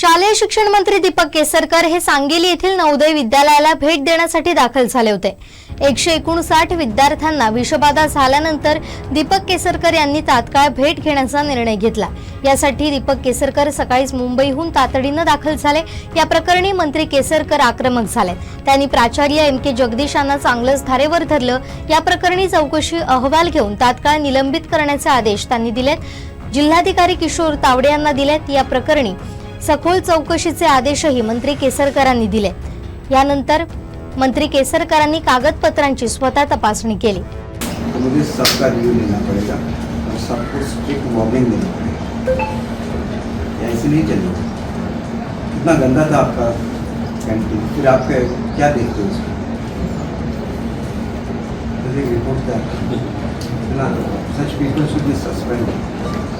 शालेय शिक्षण मंत्री दीपक केसरकर हे सांगेली येथील नवोदय विद्यालयाला भेट देण्यासाठी दाखल झाले होते. एकशे एकोणसाठ विद्यार्थ्यांना विषबाधा झाल्यानंतर दीपक केसरकर यांनी तात्काळ भेट घेण्याचा निर्णय घेतला. यासाठी दीपक केसरकर सकाळीच मुंबईहून तातडीनं दाखल झाले. या प्रकरणी मंत्री केसरकर आक्रमक झाले. त्यांनी प्राचार्य एम के जगदीश यांना चांगलंच धारेवर धरलं. या प्रकरणी चौकशी अहवाल घेऊन तात्काळ निलंबित करण्याचे आदेश त्यांनी दिलेत. जिल्हाधिकारी किशोर तावडे यांना दिलेत. या प्रकरणी सखोल चौकशीचे आदेशही मंत्री केसरकरांनी दिले. यानंतर मंत्री केसरकरांनी कागदपत्रांची स्वतः तपासणी केली. तो मुझे सबका रिव्यू लेना पड़ेगा और सबको स्ट्रिक्ट वार्निंग ऐसे नहीं चलेगा कितना गंदा था आपका कैंटीन फिर आप क्या क्या देखते हो उसको रिपोर्ट था इतना such people should be suspended